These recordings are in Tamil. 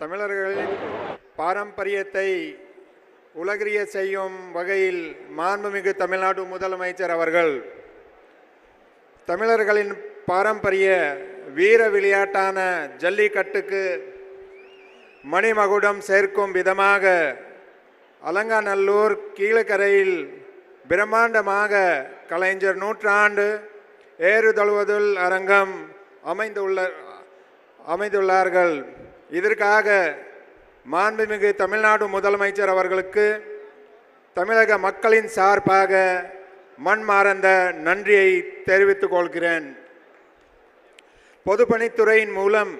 தமிழர்களின் பாரம்பரியத்தை உலகறிய செய்யும் வகையில் மாண்புமிகு தமிழ்நாடு முதலமைச்சர் அவர்கள் தமிழர்களின் பாரம்பரிய வீர விளையாட்டான ஜல்லிக்கட்டுக்கு மணிமகுடம் சேர்க்கும் விதமாக அலங்காநல்லூர் கீழக்கரையில் பிரம்மாண்டமாக கலைஞர் நூற்றாண்டு ஏறுதழுவதுல் அரங்கம் அமைந்துள்ள அமைந்துள்ளார்கள். இதற்காக மாண்புமிகு தமிழ்நாடு முதலமைச்சர் அவர்களுக்கு தமிழக மக்களின் சார்பாக மண்மாறந்த நன்றியை தெரிவித்துக் கொள்கிறேன். பொதுப்பணித்துறையின் மூலம்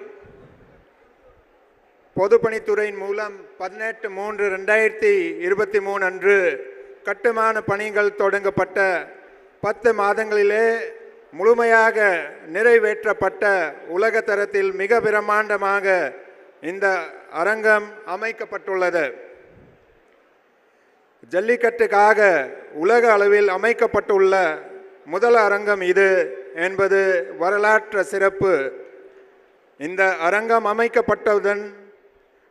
பொதுப்பணித்துறையின் மூலம் பதினெட்டு மூன்று ரெண்டாயிரத்தி இருபத்தி மூணு அன்று கட்டுமான பணிகள் தொடங்கப்பட்ட பத்து மாதங்களிலே முழுமையாக நிறைவேற்றப்பட்ட உலக தரத்தில் மிக பிரமாண்டமாக இந்த அரங்கம் அமைக்கப்பட்டுள்ளது. ஜல்லிக்கட்டுக்காக உலக அளவில் அமைக்கப்பட்டுள்ள முதல் அரங்கம் இது என்பது வரலாற்று சிறப்பு. இந்த அரங்கம் அமைக்கப்பட்டதன்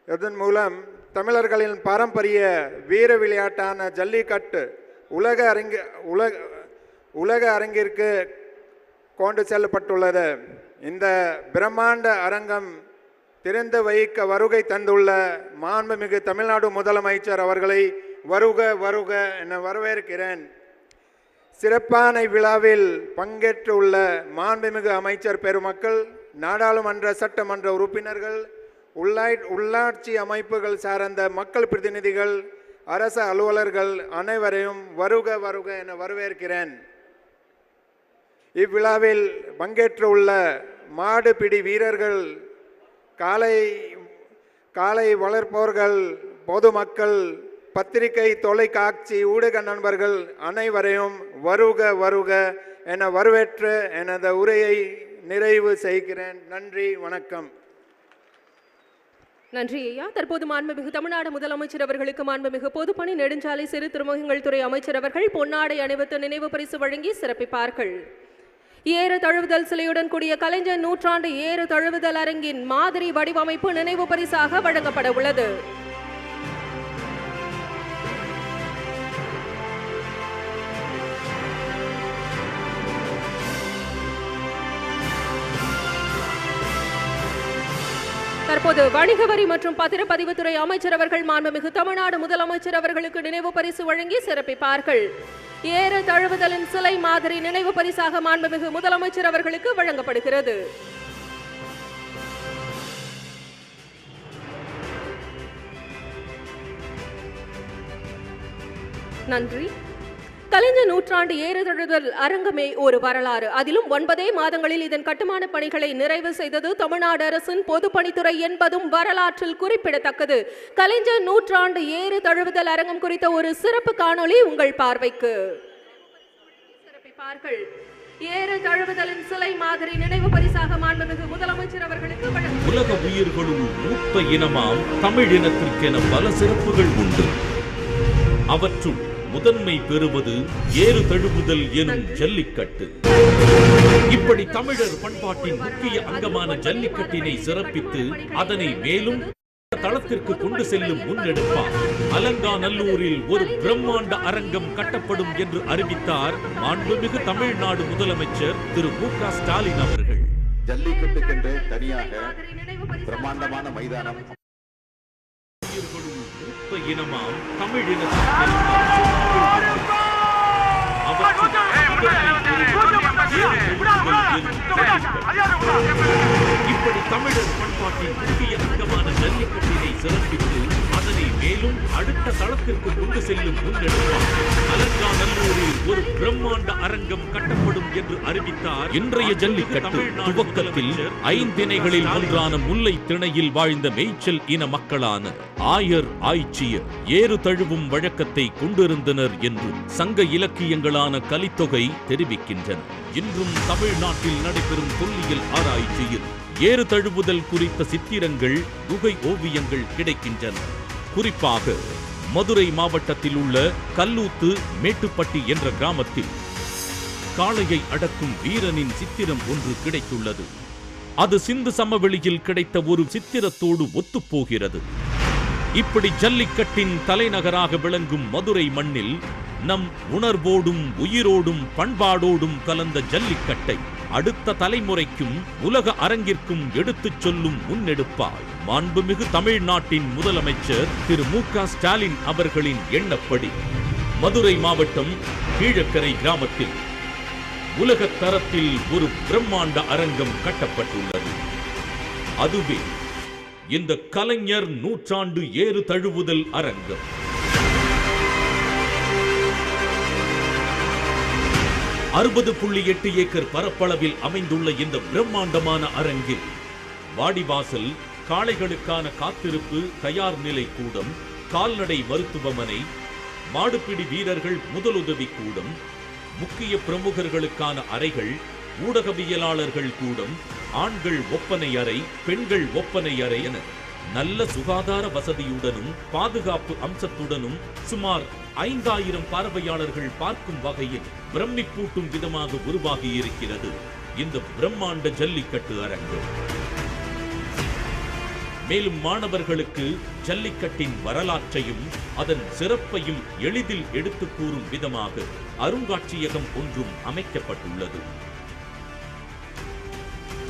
இதன் மூலம் தமிழர்களின் பாரம்பரிய வீர விளையாட்டான ஜல்லிக்கட்டு உலக அரங்க உலக உலக அரங்கிற்கு கொண்டு செல்லப்பட்டுள்ளது. இந்த பிரம்மாண்ட அரங்கம் திறந்து வைக்க வருகை தந்துள்ள மாண்புமிகு தமிழ்நாடு முதலமைச்சர் அவர்களை வருக வருக என வரவேற்கிறேன். சிறப்பான விழாவில் பங்கேற்றுள்ள மாண்புமிகு அமைச்சர் பெருமக்கள் நாடாளுமன்ற சட்டமன்ற உறுப்பினர்கள் உள்ளாய் உள்ளாட்சி அமைப்புகள் சார்ந்த மக்கள் பிரதிநிதிகள் அரச அலுவலர்கள் அனைவரையும் வருக வருக என வரவேற்கிறேன். இவ்விழாவில் பங்கேற்றுள்ள மாடுபிடி வீரர்கள் காலை காலை வளர்ப்போர்கள் பொதுமக்கள் பத்திரிகை தொலைக்காட்சி ஊடக நண்பர்கள் அனைவரையும் வருக வருக என வரவேற்று எனது உரையை நிறைவு செய்கிறேன். நன்றி வணக்கம். நன்றி ஐயா. தற்போது மாண்புமிகு தமிழ்நாடு முதலமைச்சர் அவர்களுக்கு மாண்புமிகு பொதுப்பணி நெடுஞ்சாலை சிறு திருமுகங்கள் துறை அமைச்சர் அவர்கள் பொன்னாடை அணிவித்து நினைவு பரிசு வழங்கி சிறப்பிப்பார்கள். ஏறு தழுவுதல் சிலையுடன் கூடிய கலைஞர் நூற்றாண்டு ஏறு தழுவுதல் அரங்கின் மாதிரி வடிவமைப்பு நினைவு பரிசாக வழங்கப்பட உள்ளது. தற்போது வணிக வரி மற்றும் பத்திரப்பதிவுத்துறை அமைச்சர் அவர்கள் மாண்புமிகு தமிழ்நாடு முதலமைச்சர் அவர்களுக்கு நினைவு பரிசு வழங்கி சிறப்பிப்பார்கள். ஏறு தழுவுதலின் சிலை மாதிரி நினைவு பரிசாக மாண்புமிகு முதலமைச்சர் அவர்களுக்கு வழங்கப்படுகிறது. நன்றி. கலைஞ நூற்றாண்டு ஏறுதழுதல் அரங்கமே ஒரு வரலாறு. அதிலும் ஒன்பதே மாதங்களில் இதன் கட்டுமான பணிகளை நிறைவு செய்தது தமிழ்நாடு அரசின் பொதுப்பணித்துறை என்பதும் வரலாற்றில் குறிப்பிடத்தக்கது. கலைஞர் நூற்றாண்டு ஏறு தழுவுதல் அரங்கம் குறித்த ஒரு சிறப்பு காணொளி உங்கள் பார்வைக்கு. சிறப்பிப்பார்கள் ஏறு தழுவுதலின் சிலை மாதிரி நினைவு பரிசாக மாண்புமிகு முதலமைச்சர் அவர்களுக்கு உலக உயிர்களும் மூத்த இனமாம் தமிழ் இனத்திற்கென பல சிறப்புகள் உண்டு. அவற்றுள் முதன்மை பெறுவது ஏறு தழுவுதல் எனும் ஜல்லிக்கட்டு. இப்படி தமிழர் பண்பாட்டின் முக்கிய அங்கமான ஜல்லிக்கட்டினை சிறப்பித்து அதனை மேலும் தளத்திற்கு கொண்டு செல்லும் முன்னெடுப்பார். அலங்காநல்லூரில் ஒரு பிரம்மாண்ட அரங்கம் கட்டப்படும் என்று அறிவித்தார் மாண்புமிகு தமிழ்நாடு முதலமைச்சர் திரு மு க ஸ்டாலின் அவர்கள். ஜல்லிக்கட்டுக்கென்று தனியாக பிரம்மாண்டமான மைதானம். இனமாம் தமிழ் இனத்திற்கென இப்படி தமிழர் பண்பாட்டின் முக்கிய அங்கமான ஜல்லிக்கட்டினை சிறப்பித்து மேலும் அடுத்த தளத்திற்கு கொண்டு செல்லும் முன்னெடுப்பார். அலங்காநல்லூரில் ஒரு பிரம்மாண்ட அரங்கம் கட்டப்படும் என்று அறிவித்தார். இன்றைய ஜல்லிக்கட்டு துவக்கத்தில் ஐந்திணைகளில் ஒன்றான முல்லை திணையில் வாழ்ந்த மேய்ச்சல் இன மக்களான ஆயர் ஆய்ச்சியர் ஏறு தழுவும் வழக்கத்தை கொண்டிருந்தனர் என்று சங்க இலக்கியங்களான கலித்தொகை தெரிவிக்கின்றன. இன்றும் தமிழ்நாட்டில் நடைபெறும் தொல்லியல் ஆராய்ச்சியில் ஏறு தழுவுதல் குறித்த சித்திரங்கள் குகை ஓவியங்கள் கிடைக்கின்றன. குறிப்பாக மதுரை மாவட்டத்தில் உள்ள கல்லூத்து மேட்டுப்பட்டி என்ற கிராமத்தில் காளையை அடக்கும் வீரனின் சித்திரம் ஒன்று கிடைத்துள்ளது. அது சிந்து சமவெளியில் கிடைத்த ஒரு சித்திரத்தோடு ஒத்துப்போகிறது. இப்படி ஜல்லிக்கட்டின் தலைநகராக விளங்கும் மதுரை மண்ணில் நம் உணர்வோடும் உயிரோடும் பண்பாடோடும் கலந்த ஜல்லிக்கட்டை அடுத்த தலைமுறைக்கும் உலக அரங்கிற்கும் எடுத்துச் சொல்லும் முன்னெடுப்பாய். மாண்புமிகு தமிழ்நாட்டின் முதலமைச்சர் திரு மு க ஸ்டாலின் அவர்களின் எண்ணப்படி மதுரை மாவட்டம் கீழக்கரை கிராமத்தில் உலக தரத்தில் ஒரு பிரம்மாண்ட அரங்கம் கட்டப்பட்டுள்ளது. அதுவே இந்த கலைஞர் நூற்றாண்டு ஏறு தழுவுதல் அரங்கம். அறுபது புள்ளி எட்டு ஏக்கர் பரப்பளவில் அமைந்துள்ள இந்த பிரம்மாண்டமான அரங்கில் வாடிவாசல் காளைகளுக்கான காத்திருப்பு தயார் நிலை கூடம் கால்நடை மருத்துவமனை மாடுபிடி வீரர்கள் முதலுதவி கூடம் முக்கிய பிரமுகர்களுக்கான அறைகள் ஊடகவியலாளர்கள் கூடம் ஆண்கள் ஒப்பனை அறை பெண்கள் ஒப்பனை அறை என நல்ல சுகாதார வசதியுடனும் பாதுகாப்பு அம்சத்துடனும் சுமார் ஐந்தாயிரம் பார்வையாளர்கள் பார்க்கும் வகையில் பிரமிப்பூட்டும் விதமாக உருவாகி இருக்கிறது இந்த பிரம்மாண்ட ஜல்லிக்கட்டு அரங்கு. மேலும் மாணவர்களுக்கு ஜல்லிக்கட்டின் வரலாற்றையும் அதன் சிறப்பையும் எளிதில் எடுத்து கூறும் விதமாக அருங்காட்சியகம் ஒன்றும் அமைக்கப்பட்டுள்ளது.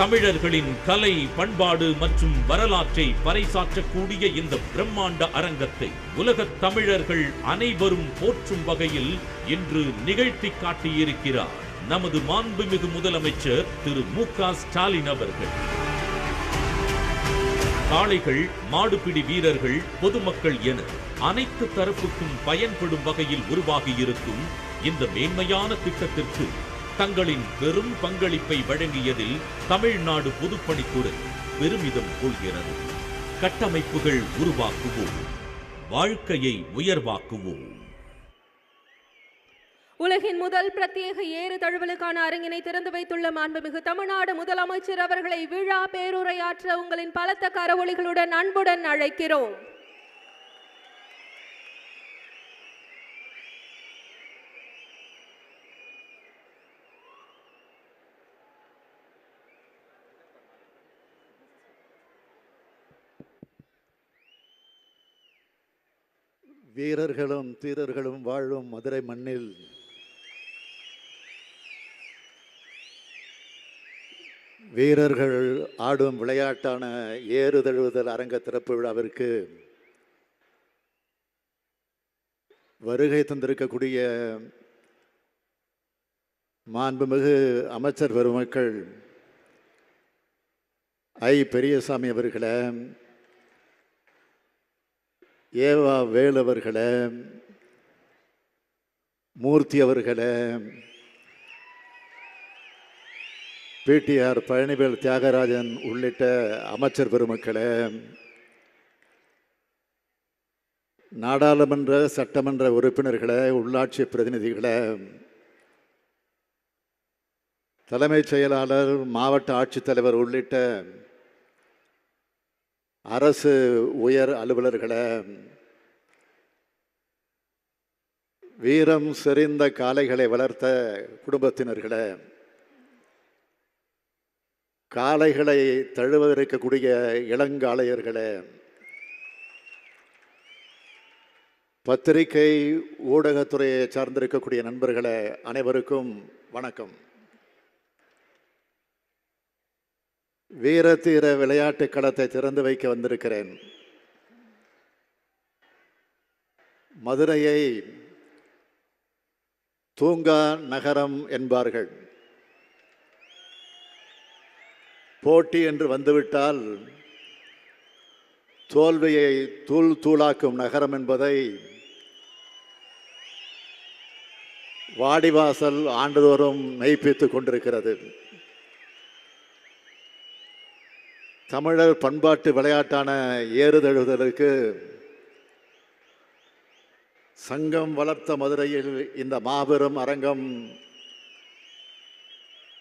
தமிழர்களின் கலை பண்பாடு மற்றும் வரலாற்றை பறைசாற்றக்கூடிய இந்த பிரம்மாண்ட அரங்கத்தை உலகத் தமிழர்கள் அனைவரும் போற்றும் வகையில் இன்று நிகழ்த்தி காட்டியிருக்கிறார் நமது மாண்புமிகு முதலமைச்சர் திரு. மு. க. ஸ்டாலின் அவர்கள். காளைகள் மாடுபிடி வீரர்கள் பொதுமக்கள் என அனைத்து தரப்புக்கும் பயன்படும் வகையில் உருவாகியிருக்கும் இந்த மேன்மையான திட்டத்திற்கு தங்களின் பெரும் பங்களிப்பை வழங்கியதில் தமிழ்நாடு பொதுப்பணித்துறை பெருமிதம் கொள்கிறது. கட்டமைப்புகள் உருவாக்குவோம். வாழ்க்கையை உயர்வாக்குவோம். உலகின் முதல் பிரத்யேக ஏறு தழுவலுக்கான அரங்கினை திறந்து வைத்துள்ள மாண்புமிகு தமிழ்நாடு முதலமைச்சர் அவர்களை விழா பேருரையாற்ற உங்களின் பலத்த கரவொலிகளுடன் அன்புடன் அழைக்கிறோம். வீரர்களும் தீரர்களும் வாழும் மதுரை மண்ணில் வீரர்கள் ஆடும் விளையாட்டான ஏறு தழுவுதல் அரங்க திறப்பு விழாவிற்கு வருகை தந்திருக்கக்கூடிய மாண்புமிகு அமைச்சர் பெருமக்கள் ஐ பெரியசாமி அவர்களை ஏவா வேலவர்களே மூர்த்தி அவர்களே பிடிஆர் பழனிவேல் தியாகராஜன் உள்ளிட்ட அமைச்சர் பெருமக்களே நாடாளுமன்ற சட்டமன்ற உறுப்பினர்களே உள்ளாட்சி பிரதிநிதிகளே தலைமைச் செயலாளர் மாவட்ட ஆட்சித்தலைவர் உள்ளிட்ட அரசு உயர் அலுவலர்களை வீரம் செறிந்த காளைகளை வளர்த்த குடும்பத்தினர்களை காளைகளை தழுவதற்கக்கூடிய இளங்காளையர்களே பத்திரிகை ஊடகத்துறையை சார்ந்திருக்கக்கூடிய நண்பர்களே அனைவருக்கும் வணக்கம். வீரதீர விளையாட்டு களத்தை திறந்து வைக்க வந்திருக்கிறேன். மதுரையை தூங்கா நகரம் என்பார்கள். போட்டி என்று வந்துவிட்டால் தோல்வியை தூள் தூளாக்கும் நகரம் என்பதை வாடிவாசல் ஆண்டுதோறும் மெய்ப்பித்துக் கொண்டிருக்கிறது. தமிழர் பண்பாட்டு விளையாட்டான ஏறுதழுதலுக்கு சங்கம் வளர்த்த மதுரையில் இந்த மாபெரும் அரங்கம்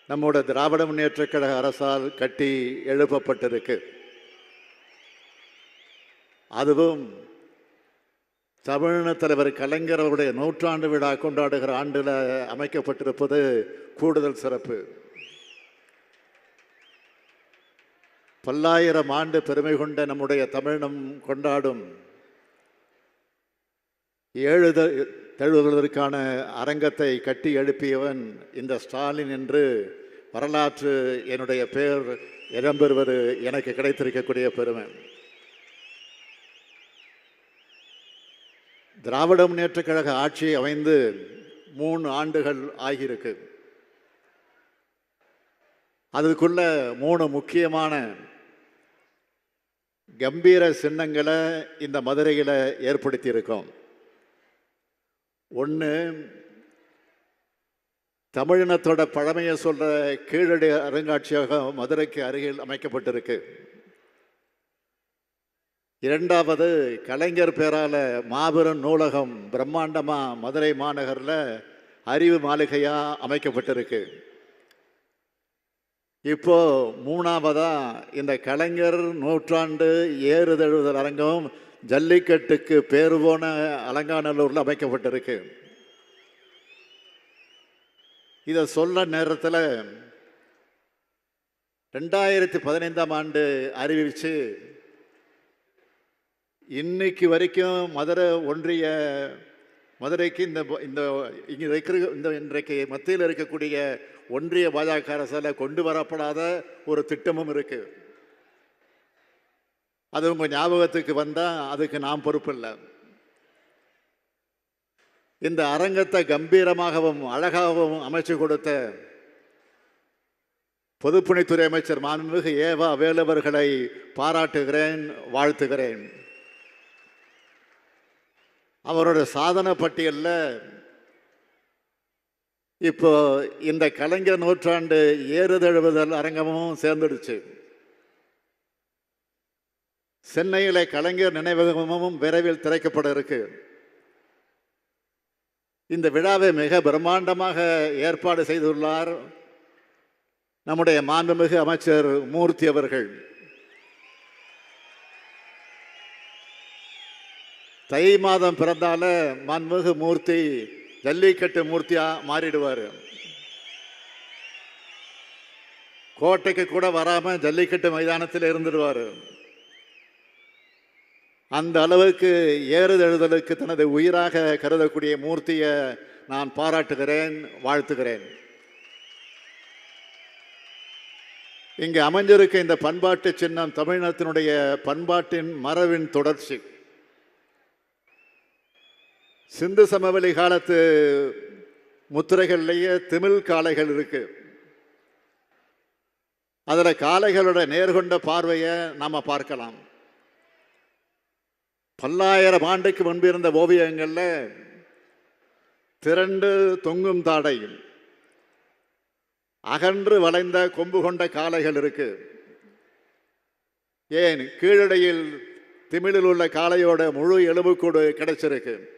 நம்முடைய திராவிட முன்னேற்றக் கழக அரசால் கட்டி எழுப்பப்பட்டிருக்கு. அதுவும் தமிழ் தலைவர் கலைஞர் அவருடைய நூற்றாண்டு விழா கொண்டாடுகிற ஆண்டில் அமைக்கப்பட்டிருப்பது கூடுதல் சிறப்பு. பல்லாயிரம் ஆண்டு பெருமை கொண்ட நம்முடைய தமிழினம் கொண்டாடும் ஏழு தழுவுவதற்கான அரங்கத்தை கட்டி எழுப்பியவன் இந்த ஸ்டாலின் என்று வரலாற்று என்னுடைய பெயர் இடம்பெறுவது எனக்கு கிடைத்திருக்கக்கூடிய பெருமை. திராவிட முன்னேற்றக் கழக ஆட்சி அமைந்து மூணு ஆண்டுகள் ஆகியிருக்கு. அதுக்குள்ள மூணு முக்கியமான கம்பீர சின்னங்களை இந்த மதுரையில் ஏற்படுத்தியிருக்கோம். ஒன்று தமிழினத்தோட பழமையை சொல்கிற கீழடி அருங்காட்சியகம் மதுரைக்கு அருகில் அமைக்கப்பட்டிருக்கு. இரண்டாவது கலைஞர் பேரால மாபெரும் நூலகம் பிரம்மாண்டமாக மதுரை மாநகரில் அறிவு மாளிகையாக அமைக்கப்பட்டிருக்கு. இப்போ மூணாவதா இந்த கலைஞர் நூற்றாண்டு ஏறுதழுவுதல் அரங்கம் ஜல்லிக்கட்டுக்கு பேர் போன அலங்காநல்லூரில் அமைக்கப்பட்டிருக்கு. இதை சொல்ல நேரத்தில் ரெண்டாயிரத்தி பதினைந்தாம் ஆண்டு அறிவிச்சு இன்னைக்கு வரைக்கும் மதுரை ஒன்றிய மதுரைக்கு இந்த இந்த இங்கே இருக்கிற இந்த இன்றைக்கு மத்தியில் இருக்கக்கூடிய ஒன்றிய பாஜக அரசால் கொண்டு வரப்படாத ஒரு திட்டமும் இருக்கு. அது உங்க ஞாபகத்துக்கு வந்தால் அதுக்கு நாம் பொறுப்பில்லை. இந்த அரங்கத்தை கம்பீரமாகவும் அழகாகவும் அமைச்சு கொடுத்த பொதுப்பணித்துறை அமைச்சர் மாண்புமிகு ஏவா வேலவர்களை பாராட்டுகிறேன் வாழ்த்துகிறேன். அவரோட சாதனை பட்டியலில் இப்போ இந்த கலைஞர் நூற்றாண்டு ஏறுதழுவுதல் அரங்கமும் சேர்ந்துடுச்சு. சென்னையில் கலைஞர் நினைவகமும் விரைவில் திறக்கப்பட இருக்கு. இந்த விழாவை மிக பிரம்மாண்டமாக ஏற்பாடு செய்துள்ளார் நம்முடைய மாண்புமிகு அமைச்சர் மூர்த்தி அவர்கள். தை மாதம் பிறந்தால மாண்புமிகு மூர்த்தி ஜல்லிக்கட்டு மூர்த்தியா மாறிடுவார். கோட்டைக்கு கூட வராம ஜல்லிக்கட்டு மைதானத்தில் இருந்துடுவார். அந்த அளவுக்கு ஏறுதழுதலுக்கு தனது உயிராக கருதக்கூடிய மூர்த்தியை நான் பாராட்டுகிறேன் வாழ்த்துகிறேன். இங்கு அமைஞ்சிருக்க இந்த பண்பாட்டு சின்னம் தமிழினத்தினுடைய பண்பாட்டின் மரபின் தொடர்ச்சி. சிந்து சமவெளி காலத்து முத்திரைகள்லேயே திமிழ் காளைகள் இருக்கு. அதில் காளைகளோட நேர்கொண்ட பார்வையை நாம் பார்க்கலாம். பல்லாயிரம் ஆண்டுக்கு முன்பு இருந்த ஓவியங்களில் திரண்டு தொங்கும் தாடை அகன்று வளைந்த கொம்பு கொண்ட காளைகள் இருக்கு. ஏன்? கீழடையில் திமிழில் உள்ள காளையோட முழு எலும்புக்கூடு கிடைச்சிருக்கு.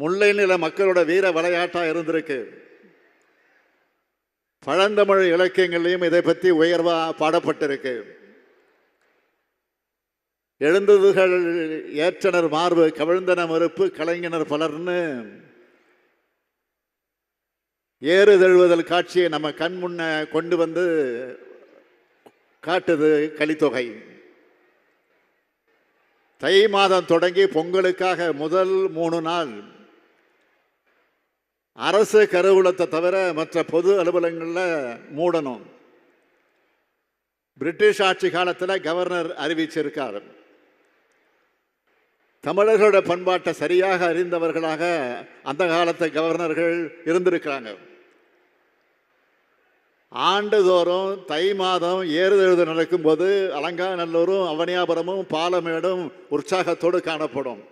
முல்லை நில மக்களோட வீர விளையாட்டா இருந்திருக்கு. பழந்தமிழ் இலக்கியங்கள்லையும் இதை பற்றி உயர்வாக பாடப்பட்டிருக்கு. எழுந்ததுகள் ஏற்றனர் மார்பு கவிழ்ந்தன மறுப்பு கலைஞனர் பலர்னு. ஏறுதழுவுதல் காட்சியை நம்ம கண் முன்ன கொண்டு வந்து காட்டுது கலித்தொகை. தை மாதம் தொடங்கி பொங்கலுக்காக முதல் மூணு நாள் அரசு கருவூலத்தை தவிர மற்ற பொது அலுவலகங்களில் மூடணும். பிரிட்டிஷ் ஆட்சி காலத்தில் கவர்னர் அறிவிச்சிருக்கார். தமிழர்களோட பண்பாட்டை சரியாக அறிந்தவர்களாக அந்த காலத்து கவர்னர்கள் இருந்திருக்கிறாங்க. ஆண்டுதோறும் தை மாதம் ஏறுதழுது நடக்கும்போது அலங்காநல்லூரும் அவனியாபுரமும் பாலமேடும் உற்சாகத்தோடு காணப்படும்.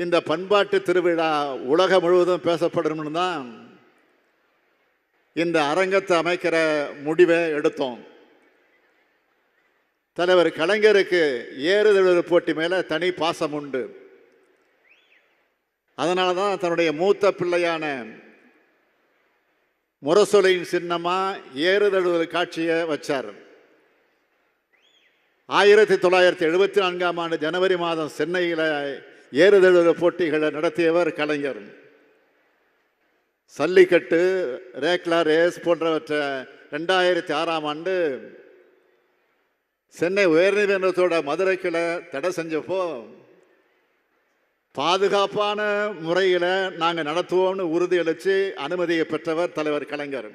இந்த பண்பாட்டு திருவிழா உலகம் முழுவதும் பேசப்படணும்னு தான் இந்த அரங்கத்தை அமைக்கிற முடிவை எடுத்தோம். தலைவர் கலைஞருக்கு ஏறுதழுவர் போட்டி மேலே தனி பாசம் உண்டு. அதனால தான் தன்னுடைய மூத்த பிள்ளையான முரசொலியின் சின்னமாக ஏறுதழுவர் காட்சியை வச்சார். ஆயிரத்தி தொள்ளாயிரத்தி எழுபத்தி நான்காம் ஆண்டு ஜனவரி மாதம் சென்னையில் ஏறுதழுவல் போட்டிகளை நடத்தியவர் கலைஞர். சல்லிக்கட்டு ரேக்லா ரேஸ் போன்றவற்றை ரெண்டாயிரத்தி ஆறாம் ஆண்டு சென்னை உயர்நீதிமன்றத்தோட மதுரை கிளை தடை செஞ்சப்போ பாதுகாப்பான முறையில் நாங்கள் நடத்துவோம்னு உறுதியளித்து அனுமதியை பெற்றவர் தலைவர் கலைஞர்.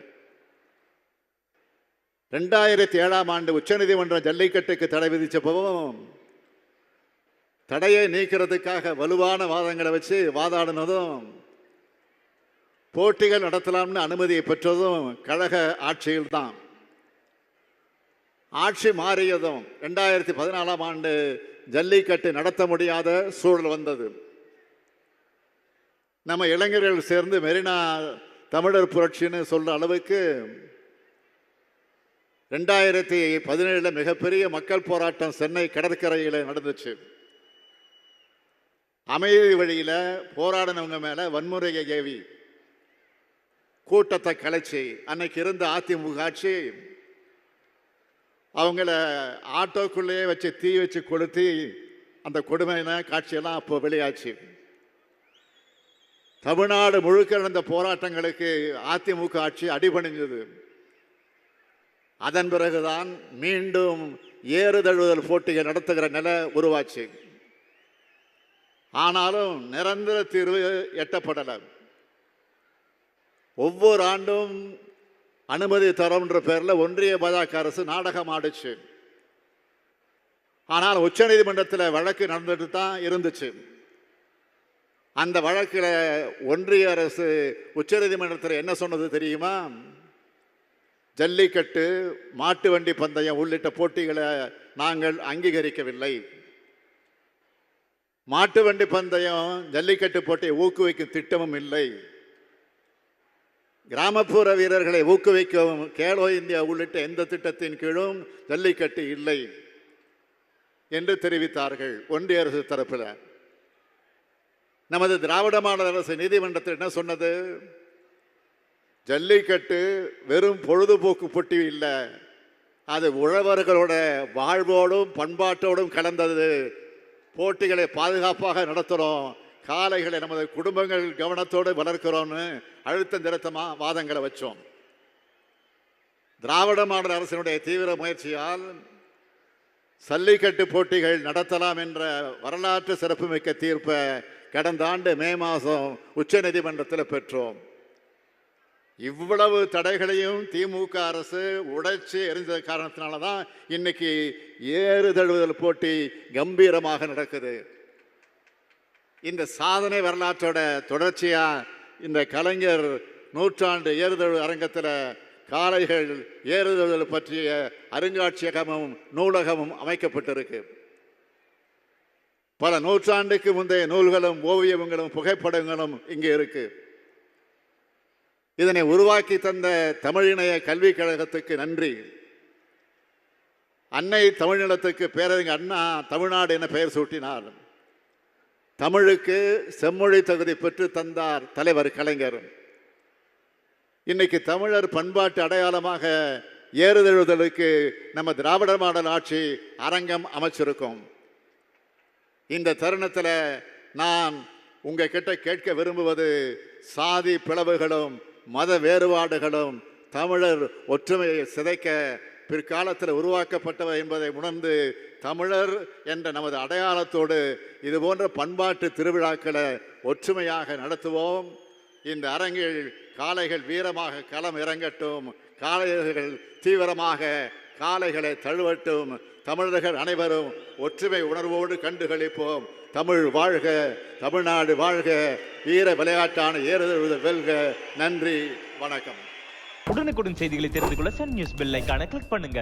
ரெண்டாயிரத்தி ஏழாம் ஆண்டு உச்சநீதிமன்றம் ஜல்லிக்கட்டுக்கு தடை விதித்தப்பவும் தடையை நீக்கிறதுக்காக வலுவான வாதங்களை வச்சு வாதாடினதும் போட்டிகள் நடத்தலாம்னு அனுமதியை பெற்றதும் கழக ஆட்சியில்தான். ஆட்சி மாறியதும் ரெண்டாயிரத்தி பதினாலாம் ஆண்டு ஜல்லிக்கட்டு நடத்த முடியாத சூழல் வந்தது. நம்ம இளைஞர்கள் சேர்ந்து மெரினா தமிழர் புரட்சின்னு சொல்கிற அளவுக்கு ரெண்டாயிரத்தி பதினேழில் மிகப்பெரிய மக்கள் போராட்டம் சென்னை கடற்கரையில் நடந்துச்சு. அமைதி வழியில் போராடினவங்க மேலே வன்முறையை ஏவி கூட்டத்தை கலைச்சி அன்னைக்கு இருந்த அதிமுக ஆட்சி அவங்கள ஆட்டோக்குள்ளேயே வச்சு தீ வச்சு கொளுத்தி அந்த கொடுமையான காட்சியெல்லாம் அப்போ வெளியாச்சு. தமிழ்நாடு முழுக்க நடந்த போராட்டங்களுக்கு அதிமுக ஆட்சி அடிபணிஞ்சது. அதன் பிறகுதான் மீண்டும் ஏறுதழுவுதல் போட்டிகள் நடத்துகிற நிலை உருவாச்சு. ஆனாலும் நிரந்தர தீர்வு எட்டப்படலை ஒவ்வொரு ஆண்டும் அனுமதி தரோம்ன்ற பேரில் ஒன்றிய பாஜக அரசு நாடகம் ஆடுச்சு. ஆனால் உச்சநீதிமன்றத்தில் வழக்கு நடந்துட்டு தான் இருந்துச்சு. அந்த வழக்கில் ஒன்றிய அரசு உச்சநீதிமன்றத்தில் என்ன சொன்னது தெரியுமா? ஜல்லிக்கட்டு மாட்டு வண்டி பந்தயம் உள்ளிட்ட போட்டிகளை நாங்கள் அங்கீகரிக்கவில்லை. மாட்டு வண்டி பந்தயம் ஜல்லிக்கட்டு போட்டியை ஊக்குவிக்கும் திட்டமும் இல்லை. கிராமப்புற வீரர்களை ஊக்குவிக்கவும் கேலோ இந்தியா உள்ளிட்ட எந்த திட்டத்தின் கீழும் ஜல்லிக்கட்டு இல்லை என்று தெரிவித்தார்கள் ஒன்றிய அரசு தரப்பில். நமது திராவிட மாநில அரசு நீதிமன்றத்தில் என்ன சொன்னது? ஜல்லிக்கட்டு வெறும் பொழுதுபோக்கு போட்டி இல்லை. அது உழவர்களோட வாழ்வோடும் பண்பாட்டோடும் கலந்தது. போட்டிகளை பாதுகாப்பாக நடத்துகிறோம் காளைகளை நமது குடும்பங்கள் கவனத்தோடு வளர்க்கிறோம்னு அழுத்தம் திருத்தமாக வாதங்களை வச்சோம். திராவிட மாடல் அரசினுடைய தீவிர முயற்சியால் சல்லிக்கட்டு போட்டிகள் நடத்தலாம் என்ற வரலாற்று சிறப்புமிக்க தீர்ப்பை கடந்த ஆண்டு மே மாதம் உச்சநீதிமன்றத்தில் பெற்றோம். இவ்வளவு தடைகளையும் திமுக அரசு உடைச்சு எரிஞ்ச காரணத்தினால தான் இன்னைக்கு ஏறு தழுவுதல் போட்டி கம்பீரமாக நடக்குது. இந்த சாதனை வரலாற்றோட தொடர்ச்சியாக இந்த கலைஞர் நூற்றாண்டு ஏறுதழு அரங்கத்தில் காலைகள் ஏறுதழுதல் பற்றிய அருங்காட்சியகமும் நூலகமும் அமைக்கப்பட்டிருக்கு. பல நூற்றாண்டுக்கு முந்தைய நூல்களும் ஓவியங்களும் புகைப்படங்களும் இங்கே இருக்குது இதனை உருவாக்கி தந்த தமிழிணைய கல்விக் கழகத்துக்கு நன்றி. அன்னை தமிழ்நிலத்துக்கு பேரறிஞர் அண்ணா தமிழ்நாடு என பெயர் சூட்டினார். தமிழுக்கு செம்மொழி தகுதி பெற்று தந்தார் தலைவர் கலைஞர். இன்னைக்கு தமிழர் பண்பாட்டு அடையாளமாக ஏறுதழுதலுக்கு நம்ம திராவிட மாடல் ஆட்சி அரங்கம் அமைச்சிருக்கோம். இந்த தருணத்தில் நான் உங்ககிட்ட கேட்க விரும்புவது சாதி பிளவுகளும் மத வேறுபாடுகளும் தமிழர் ஒற்றுமையை சிதைக்க பிற்காலத்தில் உருவாக்கப்பட்டவை என்பதை உணர்ந்து தமிழர் என்ற நமது அடையாளத்தோடு இது போன்ற பண்பாட்டு திருவிழாக்களை ஒற்றுமையாக நடத்துவோம். இந்த அரங்கில் காளைகள் வீரமாக களம் இறங்கட்டும் காளையர்கள் தீவிரமாக காளைகளை தழுவட்டும் தமிழர்கள் அனைவரும் ஒற்றுமை உணர்வோடு கண்டுகளிப்போம் தமிழ் வாழ்க தமிழ்நாடு வாழ்க வீர விளையாட்டான ஏறுதல் வெல்க. நன்றி வணக்கம். உடனுக்குடன் செய்திகளை தெரிந்து கொள்ள சன் நியூஸ் பெல் ஐகானை கிளிக் பண்ணுங்க.